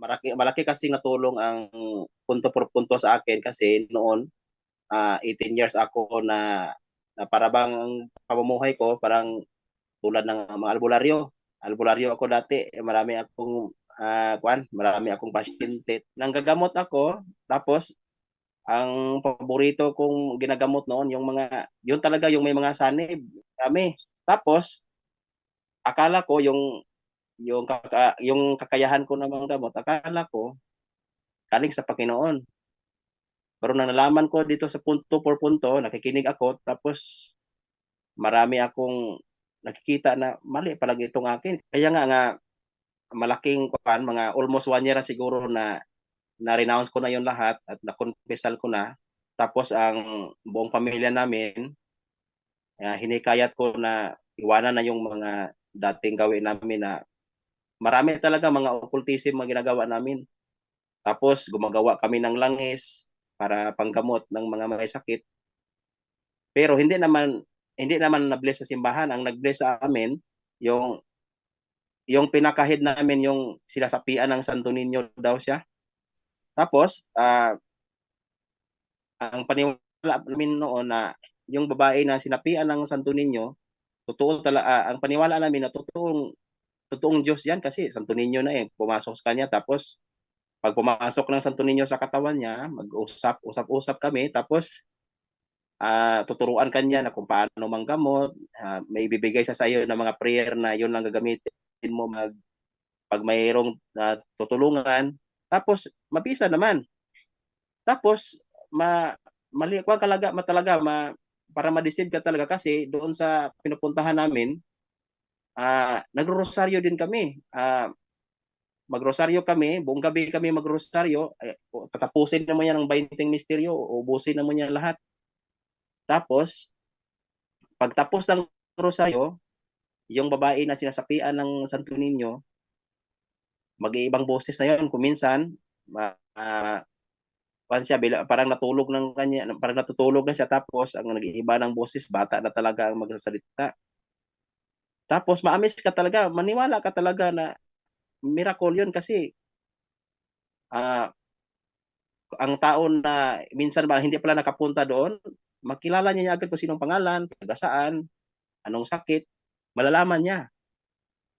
malaki, malaki kasi natulong ang punto por punto sa akin kasi noon, uh, 18 years ako na, na para bang pamumuhay ko parang tulad ng mga albularyo. Albularyo ako dati, marami akong uh, kwan, marami akong pasyente. Nanggagamot ako, tapos ang paborito kong ginagamot noon yung mga yun talaga yung may mga sanib kami tapos akala ko yung yung kaka, yung kakayahan ko ng mga gamot akala ko galing sa Panginoon pero nang nalaman ko dito sa punto por punto nakikinig ako tapos marami akong nakikita na mali palagi itong akin kaya nga nga malaking kuan mga almost one year na siguro na na-renounce ko na yung lahat at na-confessal ko na. Tapos ang buong pamilya namin, uh, hinikayat ko na iwanan na yung mga dating gawin namin na marami talaga mga occultism ang ginagawa namin. Tapos gumagawa kami ng langis para panggamot ng mga may sakit. Pero hindi naman hindi naman na-bless sa simbahan. Ang nag-bless sa amin yung yung pinakahid namin yung sinasapian ng Santo Niño daw siya. Tapos, uh, ang paniwala namin noon na yung babae na sinapian ng Santo Niño, totoo talaga, uh, ang paniwala namin na totoong, totoong Diyos yan kasi Santo Niño na eh, pumasok sa kanya. Tapos, pag pumasok ng Santo Niño sa katawan niya, mag-usap, usap-usap kami, tapos, uh, tuturuan kanya na kung paano manggamot, uh, may ibibigay sa sayo ng mga prayer na yun lang gagamitin mo mag pag mayroong uh, tutulungan, tapos, mabisa naman. Tapos, ma, mali kalaga, matalaga, ma, para ma-deceive ka talaga kasi doon sa pinupuntahan namin, uh, nagro-rosaryo din kami. Uh, magrosaryo kami, buong gabi kami magrosaryo, eh, tatapusin naman yan ng 20 misteryo, ubusin naman yan lahat. Tapos, pagtapos ng rosaryo, yung babae na sinasapian ng Santo Niño, mag-iibang boses na yon kuminsan uh, uh, siya parang natulog ng kanya parang natutulog na siya. Tapos ang nag-iiba ng boses bata na talaga ang magsasalita tapos maamis ka talaga maniwala ka talaga na miracle yun kasi uh, ang tao na minsan ba hindi pala nakapunta doon makilala niya agad kung sinong pangalan taga saan anong sakit malalaman niya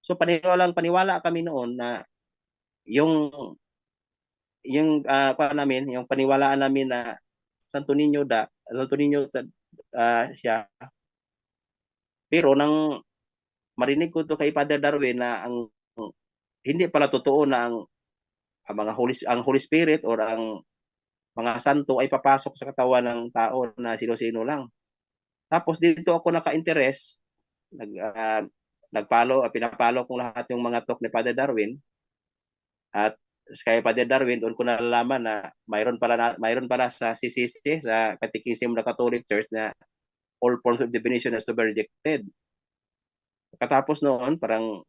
so paniwala paniwala kami noon na yung yung uh, pa namin, yung paniwalaan namin na Santo Niño da, Santo Niño uh, siya. Pero nang marinig ko to kay Father Darwin na ang hindi pala totoo na ang, ang mga Holy ang Holy Spirit or ang mga santo ay papasok sa katawan ng tao na sino-sino lang. Tapos dito ako naka-interest, nag uh, nagpalo, uh, pinapalo kong lahat yung mga talk ni Father Darwin at kay Father Darwin, doon ko nalalaman na mayroon pala na, mayroon pala sa CCC, sa Catechism ng Catholic Church na all forms of divination is to be rejected. Katapos noon, parang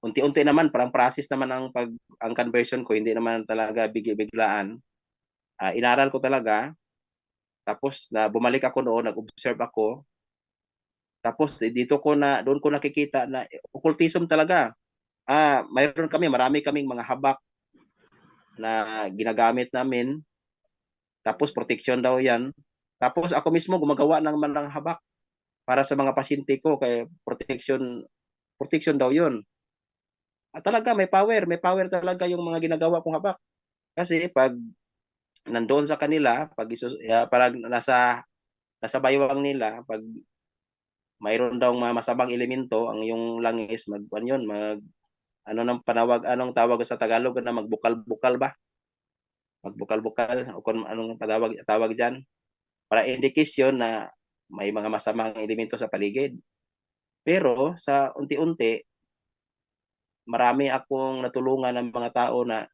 unti-unti naman, parang process naman ang pag ang conversion ko, hindi naman talaga bigla-biglaan. Uh, inaral ko talaga. Tapos na bumalik ako noon, nag-observe ako. Tapos dito ko na doon ko nakikita na occultism talaga ah, mayroon kami, marami kaming mga habak na ginagamit namin. Tapos protection daw yan. Tapos ako mismo gumagawa ng mga habak para sa mga pasyente ko kay protection protection daw yun. At talaga may power, may power talaga yung mga ginagawa kong habak. Kasi pag nandoon sa kanila, pag isus, uh, parang nasa nasa baywang nila, pag mayroon daw mga masabang elemento ang yung langis mag yun, mag ano nang panawag anong tawag sa Tagalog na magbukal-bukal ba magbukal-bukal o kung anong tawag tawag diyan para indikasyon na may mga masamang elemento sa paligid pero sa unti-unti marami akong natulungan ng mga tao na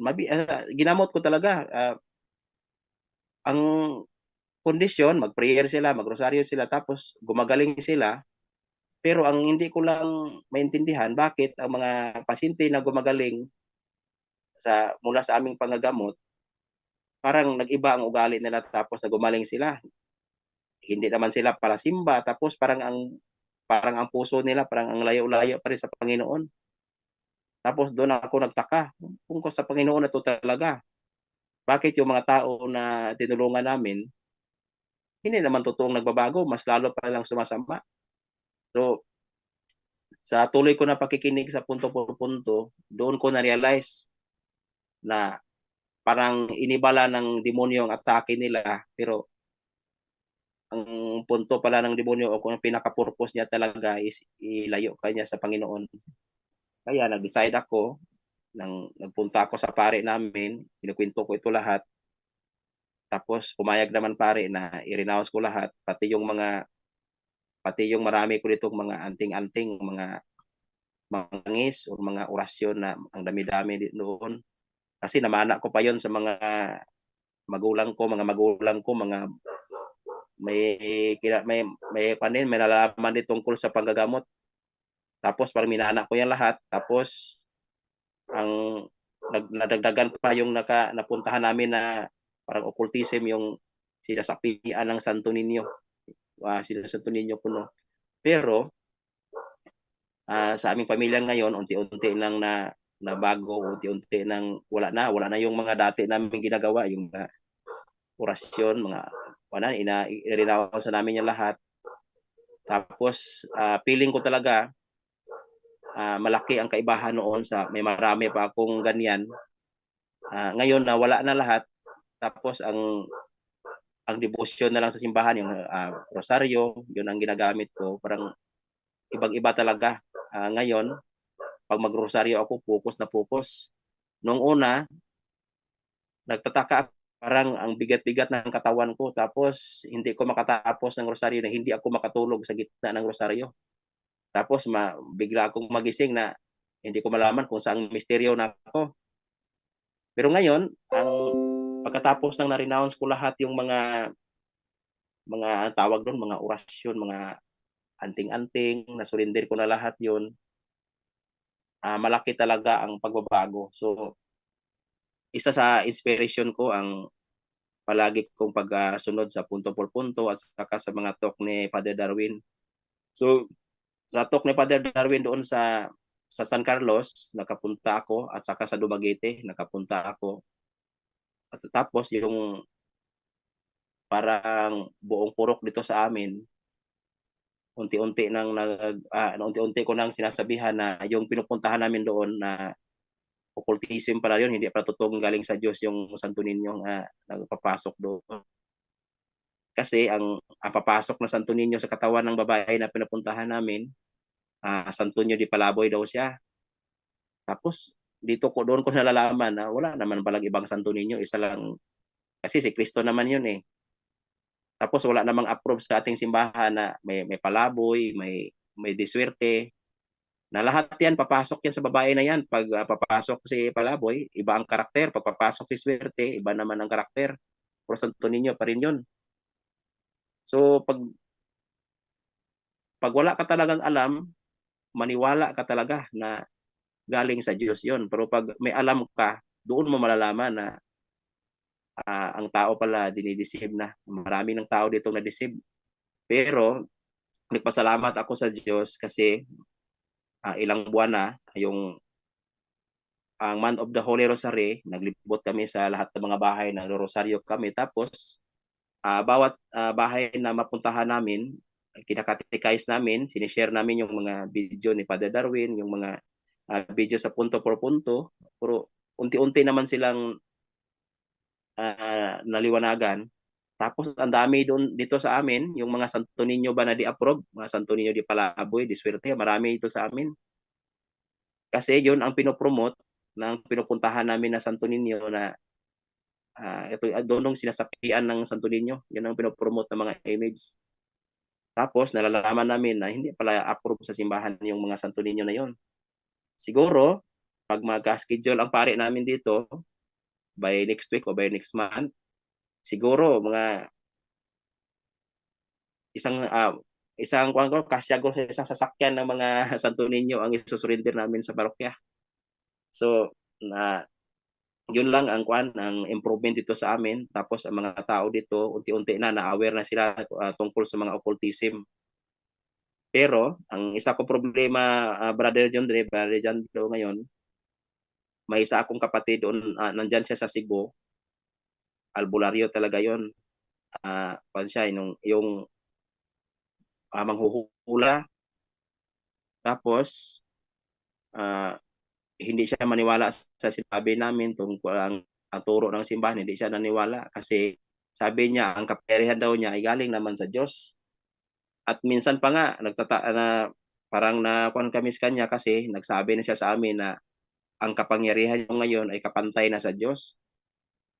mabi, uh, ginamot ko talaga uh, ang kondisyon mag-prayer sila magrosaryo sila tapos gumagaling sila pero ang hindi ko lang maintindihan, bakit ang mga pasyente na gumagaling sa mula sa aming pangagamot, parang nag-iba ang ugali nila tapos na gumaling sila. Hindi naman sila para simba, tapos parang ang parang ang puso nila parang ang layo-layo pa rin sa Panginoon. Tapos doon ako nagtaka, kung sa Panginoon na to talaga. Bakit yung mga tao na tinulungan namin, hindi naman totoong nagbabago, mas lalo pa lang sumasama. So, sa tuloy ko na pakikinig sa punto por punto, doon ko na-realize na parang inibala ng demonyo ang atake nila, pero ang punto pala ng demonyo o kung pinaka-purpose niya talaga is ilayo kanya sa Panginoon. Kaya nag-decide ako, nang nagpunta ako sa pare namin, kinukwento ko ito lahat, tapos pumayag naman pare na i-renounce ko lahat, pati yung mga pati yung marami ko ditong mga anting-anting, mga mangis o mga orasyon na ang dami-dami doon. Kasi namana ko pa yon sa mga magulang ko, mga magulang ko, mga may may may panin, may nalalaman din tungkol sa panggagamot. Tapos parang minana ko yan lahat. Tapos ang nadagdagan pa yung naka, napuntahan namin na parang occultism yung sinasapian ng Santo Niño. Uh, sila Santo Niño puno. Pero uh, sa aming pamilya ngayon, unti-unti lang na na bago, unti-unti nang wala na, wala na yung mga dati namin ginagawa, yung mga orasyon, mga wala ina irinaw sa namin yung lahat. Tapos uh, feeling ko talaga uh, malaki ang kaibahan noon sa may marami pa akong ganyan. Uh, ngayon na wala na lahat, tapos ang ang devotion na lang sa simbahan, yung uh, rosaryo, yun ang ginagamit ko. Parang ibang-iba talaga. Uh, ngayon, pag mag-rosaryo ako, focus na focus. Noong una, nagtataka parang ang bigat-bigat ng katawan ko tapos hindi ko makatapos ng rosaryo na hindi ako makatulog sa gitna ng rosaryo. Tapos ma, bigla akong magising na hindi ko malaman kung saan misteryo na ako. Pero ngayon, ang pagkatapos nang na-renounce ko lahat yung mga mga tawag doon, mga orasyon, mga anting-anting, na-surrender ko na lahat yon uh, malaki talaga ang pagbabago. So, isa sa inspiration ko ang palagi kong pagsunod sa punto por punto at saka sa mga talk ni Father Darwin. So, sa talk ni Father Darwin doon sa sa San Carlos, nakapunta ako at saka sa Dumaguete, nakapunta ako at tapos yung parang buong purok dito sa amin, unti-unti nang nag uh, unti-unti ko nang sinasabihan na yung pinupuntahan namin doon na occultism pala yun, hindi pala totoong galing sa Diyos yung Santo Niño nga nagpapasok doon. Kasi ang, ang papasok na Santo Niño sa katawan ng babae na pinupuntahan namin, uh, Santo Niño di Palaboy daw siya. Tapos dito ko doon ko nalalaman na wala naman palang ibang santo ninyo, isa lang kasi si Kristo naman yun eh. Tapos wala namang approve sa ating simbahan na may may palaboy, may may diswerte. Na lahat yan papasok yan sa babae na yan. Pag uh, papasok si palaboy, iba ang karakter. Pag papasok si swerte, iba naman ang karakter. Pero santo ninyo pa rin yun. So pag pag wala ka talagang alam, maniwala ka talaga na galing sa Diyos yon Pero pag may alam ka, doon mo malalaman na uh, ang tao pala dinideceive na. Marami ng tao dito na deceive. Pero nagpasalamat ako sa Diyos kasi uh, ilang buwan na yung ang month of the Holy Rosary, naglibot kami sa lahat ng mga bahay, nagro-rosaryo kami. Tapos, uh, bawat uh, bahay na mapuntahan namin, kinakatikais namin, sinishare namin yung mga video ni Father Darwin, yung mga uh, video sa punto por punto, pero unti-unti naman silang uh, naliwanagan. Tapos ang dami doon dito sa amin, yung mga Santo Niño ba na di-approve, mga Santo Niño di Palaboy, di Swerte, marami ito sa amin. Kasi yun ang pinopromote ng pinupuntahan namin na Santo Niño na uh, ito doon sinasapian ng Santo Niño, yun ang pinopromote ng mga image. Tapos nalalaman namin na hindi pala approve sa simbahan yung mga Santo Niño na yon. Siguro, pag mag-schedule ang pare namin dito, by next week o by next month, siguro mga isang uh, isang kuan ko kasya ko sa isang sasakyan ng mga Santo Niño ang isusurrender namin sa parokya. So na yun lang ang kuan ang improvement dito sa amin tapos ang mga tao dito unti-unti na na-aware na sila uh, tungkol sa mga occultism pero, ang isa ko problema, uh, Brother John Dre, Brother John Dre ngayon, may isa akong kapatid doon, ah, nandyan siya sa Cebu. Albularyo talaga yon. Ah, uh, siya yung yung ah, manghuhula. Tapos ah, hindi siya maniwala sa sinabi namin tungkol ang, ang ng simbahan, hindi siya naniwala kasi sabi niya ang kapangyarihan daw niya ay galing naman sa Diyos. At minsan pa nga nagtata na parang nakuan kami sa kanya kasi nagsabi na siya sa amin na ang kapangyarihan niya ngayon ay kapantay na sa Diyos.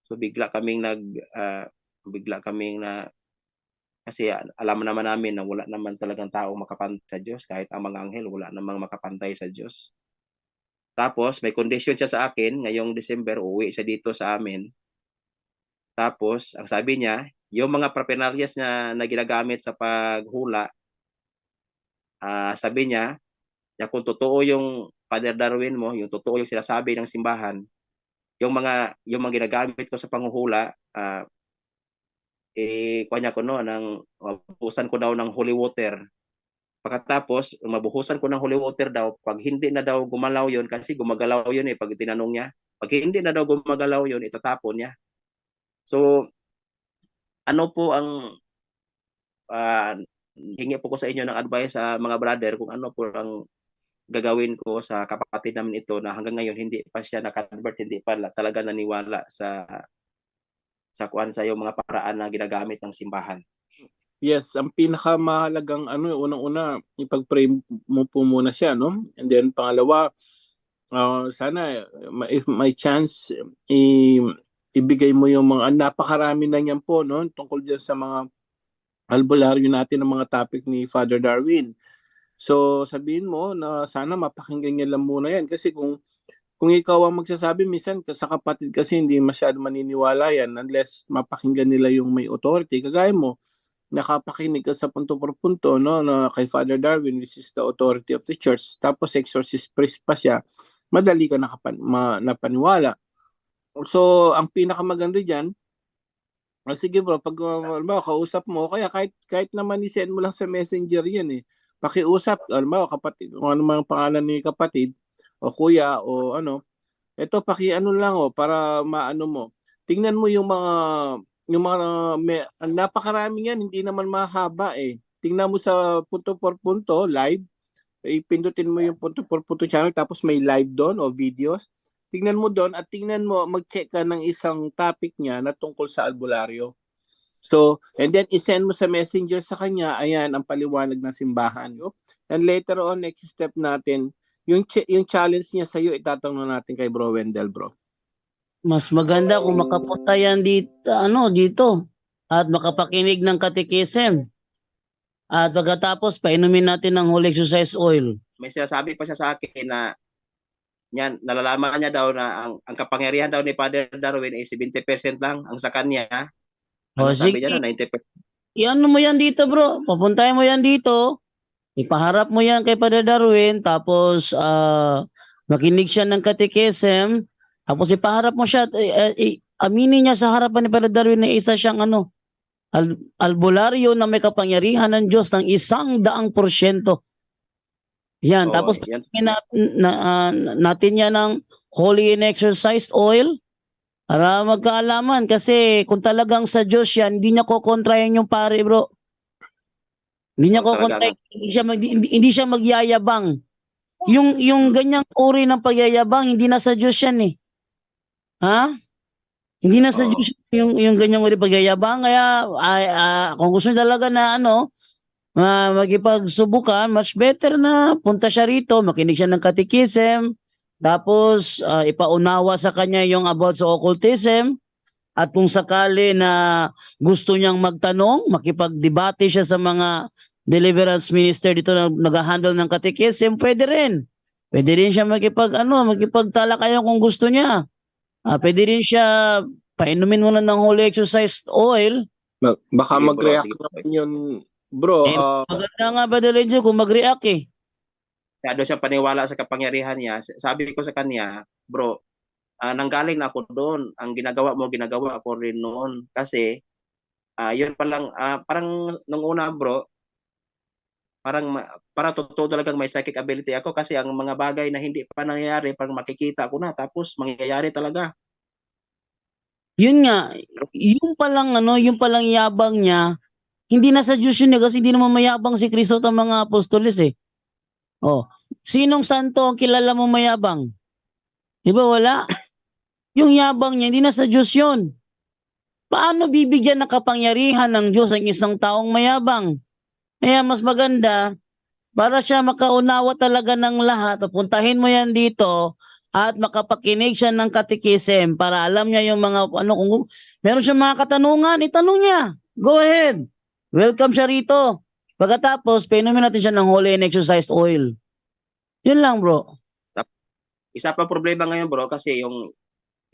So bigla kaming nag uh, bigla kaming na kasi alam naman namin na wala naman talagang tao makapantay sa Diyos kahit ang mga anghel wala namang makapantay sa Diyos. Tapos may condition siya sa akin ngayong December uwi siya dito sa amin. Tapos ang sabi niya, yung mga paraphernalia niya na ginagamit sa paghula, uh, sabi niya, na kung totoo yung Father Darwin mo, yung totoo yung sinasabi ng simbahan, yung mga yung mga ginagamit ko sa panghuhula, uh, eh kunya ko no nang mabuhusan ko daw ng holy water. Pagkatapos, mabuhusan ko ng holy water daw, pag hindi na daw gumalaw yon kasi gumagalaw yon eh pag tinanong niya, pag hindi na daw gumagalaw yon itatapon niya. So ano po ang uh, hingi po ko sa inyo ng advice sa mga brother kung ano po ang gagawin ko sa kapatid namin ito na hanggang ngayon hindi pa siya na-convert, hindi pa talaga naniwala sa sa kuan sa yung mga paraan na ginagamit ng simbahan. Yes, ang pinakamahalagang ano, unang-una, ipag-pray mo po muna siya, no? And then pangalawa, uh, sana if may chance i ibigay mo yung mga napakarami na niyan po no tungkol diyan sa mga albularyo natin ng mga topic ni Father Darwin. So sabihin mo na sana mapakinggan niya lang muna yan. Kasi kung kung ikaw ang magsasabi minsan sa kapatid kasi hindi masyado maniniwala yan unless mapakinggan nila yung may authority. Kagaya mo nakapakinig ka sa punto por punto no na kay Father Darwin which is the authority of the church tapos exorcist priest pa siya madali ka nakapan, ma, napaniwala. So, ang pinakamaganda diyan, oh, sige bro, pag uh, kausap mo, kaya kahit kahit naman i-send mo lang sa messenger 'yan eh. Pakiusap, alam mo, kapatid, kung ano mang pangalan ni kapatid o kuya o ano, ito paki ano lang oh para maano mo. Tingnan mo yung mga yung mga may, napakarami yan, hindi naman mahaba eh. Tingnan mo sa punto por punto live, ipindutin mo yung punto por punto channel tapos may live doon o videos tingnan mo doon at tingnan mo, mag-check ka ng isang topic niya na tungkol sa albularyo. So, and then isend mo sa messenger sa kanya, ayan ang paliwanag ng simbahan. And later on, next step natin, yung, ch- yung challenge niya sa iyo, itatanong natin kay Bro Wendell, bro. Mas maganda kung makapunta yan dito, ano, dito at makapakinig ng katikism. At pagkatapos, painumin natin ng Holy Exercise Oil. May sinasabi pa siya sa akin na niya nalalaman niya daw na ang, ang kapangyarihan daw ni Father Darwin ay 70% lang ang sa kanya. Ano oh, sabi niya no, 90%. Iano mo yan dito, bro. Papuntahin mo yan dito. Ipaharap mo yan kay Father Darwin tapos uh, makinig siya ng katekism tapos ipaharap mo siya uh, uh, aminin niya sa harapan ni Father Darwin na isa siyang ano al albularyo na may kapangyarihan ng Diyos ng isang daang porsyento. Yan, oh, tapos yan. Na, na, uh, natin yan ng holy and exercised oil para magkaalaman kasi kung talagang sa Diyos yan, hindi niya kokontrayan yung pare, bro. Hindi niya kokontrayan, hindi siya mag, hindi, hindi siya magyayabang. Yung yung ganyang uri ng pagyayabang, hindi na sa Diyos yan eh. Ha? Hindi na sa oh. Diyos yung yung ganyang uri pagyayabang kaya uh, uh, kung gusto niya talaga na ano, uh, magipagsubukan, much better na punta siya rito, makinig siya ng katikism, tapos uh, ipaunawa sa kanya yung about sa occultism, at kung sakali na gusto niyang magtanong, makipagdebate siya sa mga deliverance minister dito na nag-handle ng katikism, pwede rin. Pwede rin siya makipag ano, makipagtalakayan kung gusto niya. Uh, pwede rin siya painumin mo na ng holy exercise oil. Baka mag-react yun Bro, eh, uh, maganda nga ba Dilenjo kung mag-react eh. Masyado siyang paniwala sa kapangyarihan niya. Sabi ko sa kanya, bro, uh, nanggaling na ako doon. Ang ginagawa mo, ginagawa ako rin noon. Kasi, uh, yun pa lang, uh, parang nung una bro, parang para totoo talagang may psychic ability ako kasi ang mga bagay na hindi pa nangyayari parang makikita ko na tapos mangyayari talaga. Yun nga, yung palang ano, yung palang yabang niya, hindi na sa Diyos yun eh, kasi hindi naman mayabang si Kristo at ang mga apostoles eh. Oh, sinong santo ang kilala mo mayabang? Di ba wala? Yung yabang niya, hindi na sa Diyos yun. Paano bibigyan ng kapangyarihan ng Diyos ang isang taong mayabang? Kaya mas maganda, para siya makaunawa talaga ng lahat, puntahin mo yan dito, at makapakinig siya ng katikisim para alam niya yung mga ano kung meron siyang mga katanungan, itanong niya. Go ahead. Welcome siya rito. Pagkatapos, painumin natin siya ng holy and exercised oil. Yun lang, bro. Isa pa problema ngayon bro kasi yung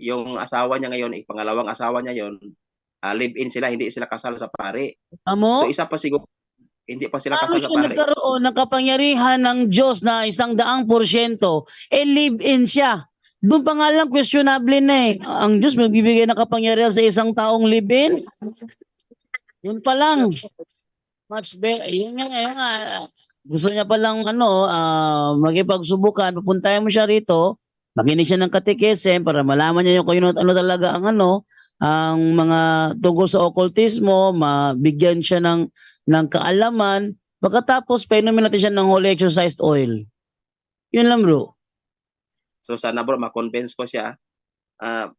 yung asawa niya ngayon, yung pangalawang asawa niya yon, ah, live-in sila, hindi sila kasal sa pare. Amo? So isa pa siguro hindi pa sila kasal sa pare. nagkaroon ng kapangyarihan ng Diyos na isang daang porsyento, eh live-in siya. Doon pa nga lang questionable na eh. Ang Diyos magbibigay ng kapangyarihan sa isang taong live-in? Yun pa lang. Much better. Yun nga, yun nga. Gusto niya palang ano, ah, makipagsubukan. Pupuntahin mo siya rito. Makinig siya ng katikisem para malaman niya yung kung ano, ano talaga ang ano, ang mga tungkol sa okultismo, mabigyan siya ng ng kaalaman. Pagkatapos, painumin natin siya ng holy exercised oil. Yun lang bro. So sana bro ma-convince ko siya. Ma-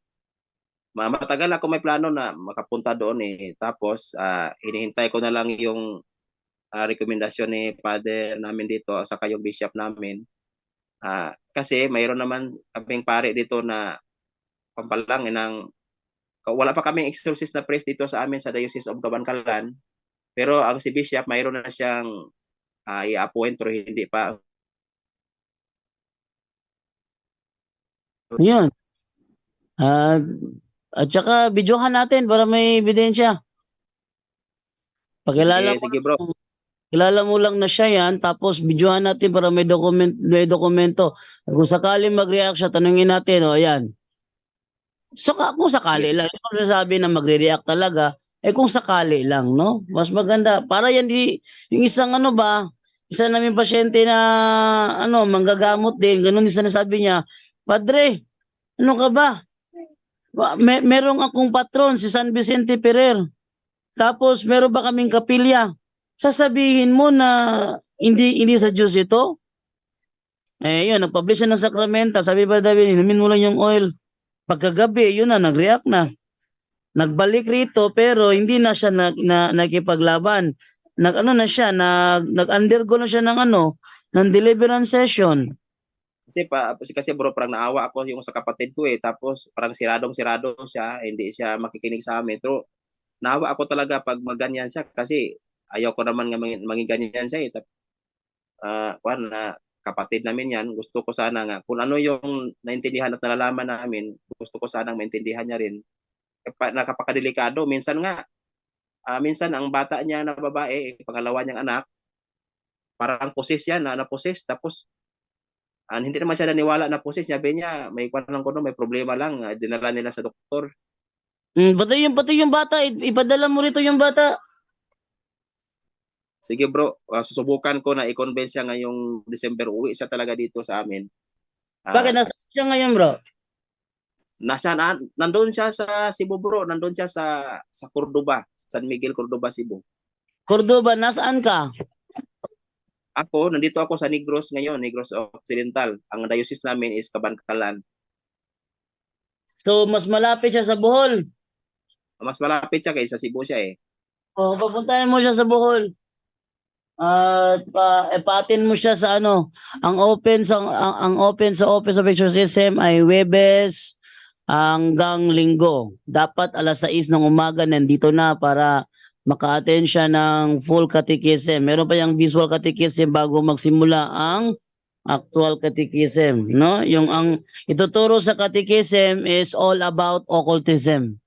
matagal ako may plano na makapunta doon eh. Tapos ah, hinihintay ko na lang yung ah, rekomendasyon ni father namin dito saka yung bishop namin. Ah, kasi mayroon naman kaming pare dito na pampalang eh, ng wala pa kaming exorcist na priest dito sa amin sa Diocese of Cabancalan. Pero ang si bishop mayroon na siyang ah, i-appoint pero hindi pa Yun. At at saka videohan natin para may ebidensya. Pakilala Sige, mo, sige bro. kilala mo lang na siya yan, tapos videohan natin para may document, may dokumento. At kung sakali mag-react siya, tanungin natin, o ayan. So, ka- kung sakali lang, yung sasabi na magre-react talaga, eh kung sakali lang, no? Mas maganda. Para yan di, yung isang ano ba, isa namin pasyente na, ano, manggagamot din, ganun din sinasabi niya, Padre, ano ka ba? May, merong akong patron, si San Vicente Ferrer. Tapos, meron ba kaming kapilya? Sasabihin mo na hindi hindi sa Diyos ito? Eh, yun, nag-publish siya ng sakramenta. Sabi ba, David, inumin mo lang yung oil. Pagkagabi, yun na, nag-react na. Nagbalik rito, pero hindi na siya nag, na, nakipaglaban. Nag, ano na siya, nag, nag-undergo na siya ng ano, ng deliverance session. Kasi pa kasi, kasi bro parang naawa ako yung sa kapatid ko eh. Tapos parang siradong sirado siya hindi siya makikinig sa amin. Pero naawa ako talaga pag maganyan siya kasi ayaw ko naman nga maging, maging ganyan siya eh. Tap- ah kuwan na kapatid namin yan. Gusto ko sana nga kung ano yung naintindihan at nalalaman namin gusto ko sana maintindihan niya rin. Kapa- nakapakadelikado minsan nga ah, minsan ang bata niya na babae pangalawa niyang anak parang poses yan na naposes tapos Ah, hindi naman siya naniwala na po siya. Sabi niya, may kwan lang ko no, may problema lang. Ah, dinala nila sa doktor. Mm, pati yung, pati yung bata, ipadala mo rito yung bata. Sige bro, ah, susubukan ko na i-convince siya ngayong December. Uwi siya talaga dito sa amin. Ah, Bakit nasa siya ngayon bro? Nasa, na, nandun siya sa Cebu bro. Nandun siya sa, sa Cordoba. San Miguel, Cordoba, Cebu. Cordoba, nasaan ka? Ako, nandito ako sa Negros ngayon, Negros Occidental. Ang diocese namin is Cabancalan. So, mas malapit siya sa Bohol. Mas malapit siya kaysa Cebu siya eh. O, papuntahin mo siya sa Bohol. At pa, epatin mo siya sa ano, ang open sa ang, ang open sa Office of Exorcism ay Webes hanggang Linggo. Dapat alas 6 ng umaga nandito na para maka-attend siya ng full catechism. Meron pa yung visual catechism bago magsimula ang actual catechism, no? Yung ang ituturo sa catechism is all about occultism.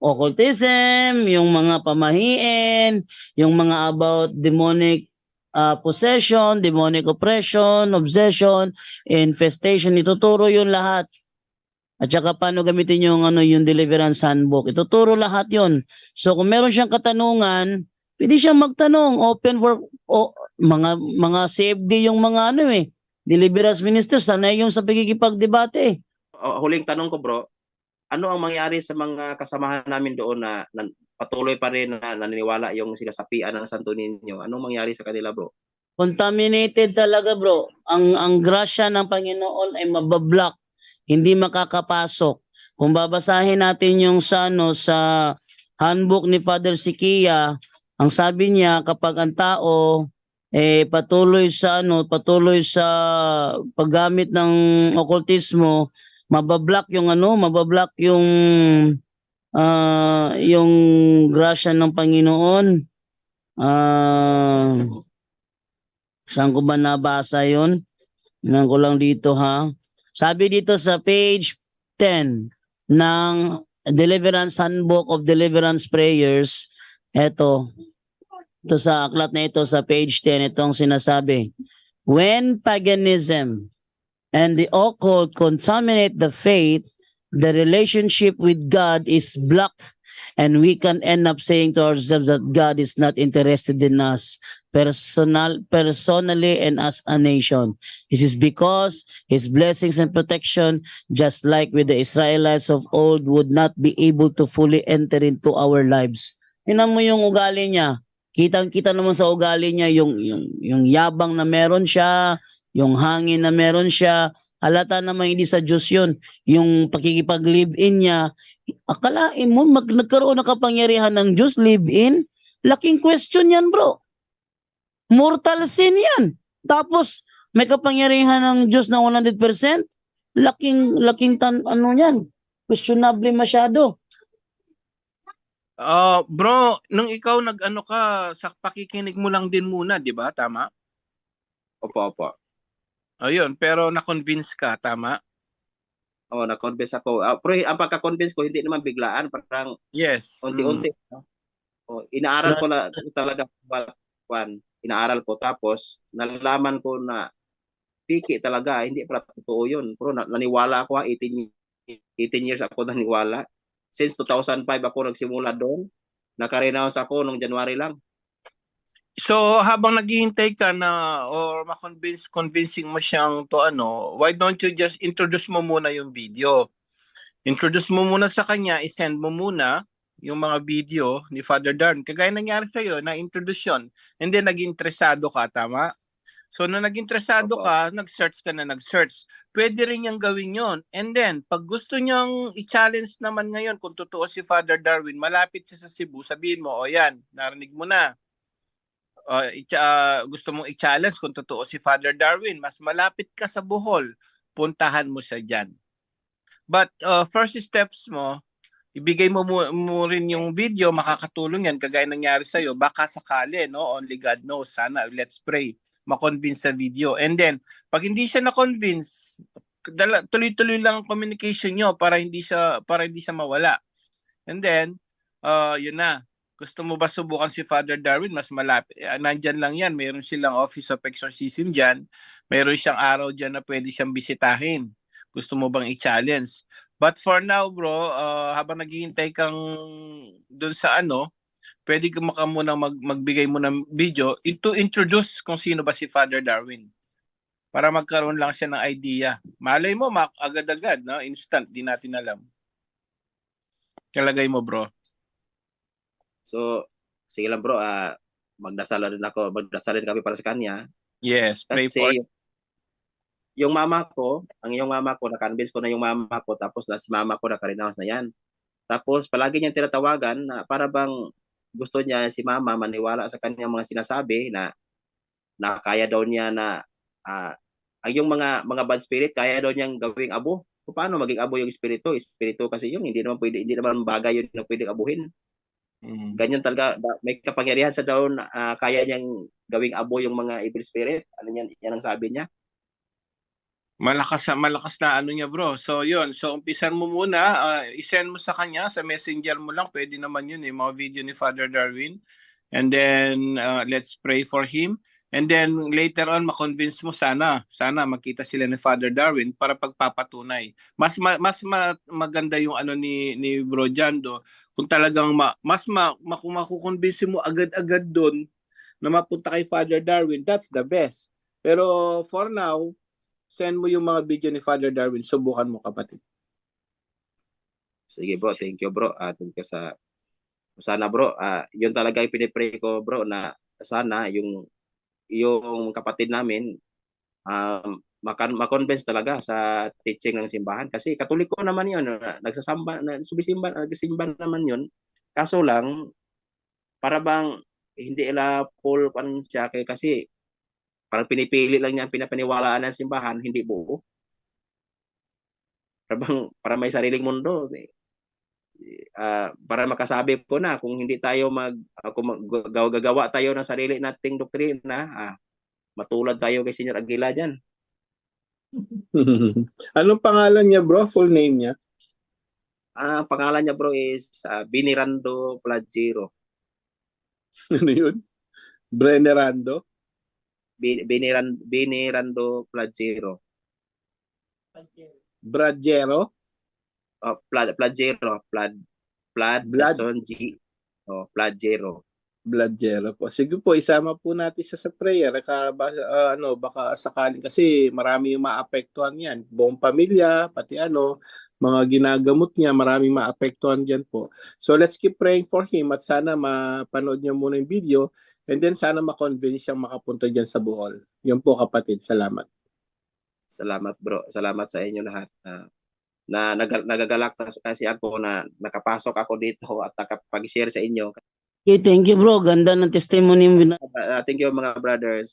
Occultism, yung mga pamahiin, yung mga about demonic uh, possession, demonic oppression, obsession, infestation, ituturo yun lahat. At saka paano gamitin yung ano yung deliverance handbook. Ituturo lahat yon. So kung meron siyang katanungan, Pwede siyang magtanong, open for o, mga mga CFD yung mga ano eh. Deliverance minister, sanay yung sa pagkikipagdebate. O, huling tanong ko bro, ano ang mangyari sa mga kasamahan namin doon na, na patuloy pa rin na naniniwala yung sinasapian ng Santo Niño? Anong mangyari sa kanila bro? Contaminated talaga bro. Ang ang grasya ng Panginoon ay mabablock. Hindi makakapasok. Kung babasahin natin yung sa ano sa handbook ni Father Sikia, ang sabi niya kapag ang tao eh patuloy sa ano, patuloy sa paggamit ng okultismo, mabablock yung ano, mabablock yung ah yung grasya ng Panginoon. Ah Saan ko ba nabasa yun? Tingnan ko lang dito ha. Sabi dito sa page 10 ng Deliverance Handbook of Deliverance Prayers, eto, ito sa aklat na ito sa page 10, itong sinasabi, When paganism and the occult contaminate the faith, the relationship with God is blocked and we can end up saying to ourselves that God is not interested in us personal personally and as a nation. This is because his blessings and protection, just like with the Israelites of old, would not be able to fully enter into our lives. Tingnan mo yung ugali niya. Kitang-kita naman sa ugali niya yung, yung, yung yabang na meron siya, yung hangin na meron siya. Halata naman hindi sa Diyos yun. Yung pakikipag-live-in niya, akalain mo mag, nagkaroon ng kapangyarihan ng Diyos, live-in? Laking question yan bro. Mortal sin yan. Tapos may kapangyarihan ng Diyos na 100%. Laking laking tan ano yan. Questionable masyado. Ah, bro, nung ikaw nag-ano ka, sa pakikinig mo lang din muna, di ba? Tama? Opo, opo. Ayun, pero na-convince ka, tama? Oh, na-convince ako. Ah, pero ang pagka-convince ko, hindi naman biglaan. Parang Yes. unti-unti. Oh, inaaral ko na talaga kwan. Inaaral ko. Tapos, nalalaman ko na piki talaga. Hindi pala totoo yun. Pero na- naniwala ako ha. 18, 18 years ako naniwala. Since 2005 ako nagsimula doon. Naka-renounce ako nung January lang. So, habang naghihintay ka na or ma-convince convincing mo siyang to ano, why don't you just introduce mo muna yung video? Introduce mo muna sa kanya, i-send mo muna yung mga video ni Father Darn. Kagaya nangyari sa iyo na introduce yun. And then naging interesado ka, tama? So, nung naging interesado ka, nag-search ka na nag-search. Pwede rin niyang gawin yon. And then, pag gusto niyang i-challenge naman ngayon kung totoo si Father Darwin, malapit siya sa Cebu, sabihin mo, o yan, narinig mo na uh, i- gusto mong i-challenge kung totoo si Father Darwin, mas malapit ka sa Bohol, puntahan mo siya dyan. But uh, first steps mo, ibigay mo, mo mo rin yung video, makakatulong yan, kagaya nangyari sa'yo, baka sakali, no? Only God knows, sana, let's pray, makonvince sa video. And then, pag hindi siya na-convince, tuloy-tuloy lang ang communication nyo para hindi siya para hindi siya mawala. And then, uh, yun na, gusto mo ba subukan si Father Darwin? Mas malapit. Uh, nandyan lang yan. Mayroon silang Office of Exorcism dyan. Mayroon siyang araw dyan na pwede siyang bisitahin. Gusto mo bang i-challenge? But for now, bro, uh, habang naghihintay kang dun sa ano, pwede ka maka muna mag, magbigay mo ng video to introduce kung sino ba si Father Darwin. Para magkaroon lang siya ng idea. Malay mo, mak- agad-agad, no? instant, di natin alam. Kalagay mo, bro. So, sige lang bro. ah magdasal rin ako. Magdasal rin kami para sa kanya. Yes, pray Kasi for yung, mama ko, ang yung mama ko, na-convince ko na yung mama ko, tapos na si mama ko naka-renounce na yan. Tapos palagi niyang tinatawagan na para bang gusto niya si mama maniwala sa kanyang mga sinasabi na na kaya daw niya na ah, ang yung mga mga bad spirit kaya daw niyang gawing abo. So, paano maging abo yung espiritu? Espiritu kasi yung hindi naman pwede hindi naman bagay yun na pwedeng abuhin. Mm. Ganyan talaga may kapangyarihan sa daw na ah, kaya niyang gawing abo yung mga evil spirit. Ano yan, yan ang sabi niya. Malakas malakas na ano niya bro. So yun, so umpisan mo muna, uh, i-send mo sa kanya sa messenger mo lang, pwede naman yun eh, mga video ni Father Darwin. And then uh, let's pray for him. And then later on makonvince mo sana, sana makita sila ni Father Darwin para pagpapatunay. Mas ma- mas ma- maganda yung ano ni ni Bro Jando kung talagang ma- mas ma, ma makukonvince mo agad-agad doon na mapunta kay Father Darwin, that's the best. Pero for now, send mo yung mga video ni Father Darwin, subukan mo kapatid. Sige bro, thank you bro. Ah, thank you sa sana bro, ah, yun talaga yung pinipray ko bro na sana yung yung kapatid namin um, makan makonvince talaga sa teaching ng simbahan. Kasi katoliko naman yun na- nagsasamba na sumisimba nagsimba naman yun. Kaso lang para bang hindi ila full pan siya kasi parang pinipili lang niya ang pinapaniwalaan ng simbahan hindi buo para bang para may sariling mundo eh, ah, para makasabi ko na kung hindi tayo mag ah, kung mag- gagawa tayo ng sarili nating doktrina ah, matulad tayo kay Senyor Aguila diyan Anong pangalan niya bro? Full name niya? ah ang pangalan niya bro is ah, Binirando Plagiro Ano yun? Brenerando? Biniran Binirando Plagiro Bradjero? oh, Pla, Plagiro Plad Plad Blood. Son G oh Plagiro Bladjero po. Sige po, isama po natin siya sa prayer. Ka, ba, ah, ano, baka sakaling kasi marami yung maapektuhan yan. Buong pamilya, pati ano, mga ginagamot niya, maraming maapektuhan dyan po. So let's keep praying for him at sana mapanood niyo muna yung video and then sana makonvince siyang makapunta dyan sa Bohol. Yun po kapatid, salamat. Salamat bro. Salamat sa inyo lahat. Ah, na nag, nagagalak na kasi ako na nakapasok ako dito at nakapag-share sa inyo. Okay, thank you bro. Ganda ng testimony mo. Uh, thank you mga brothers.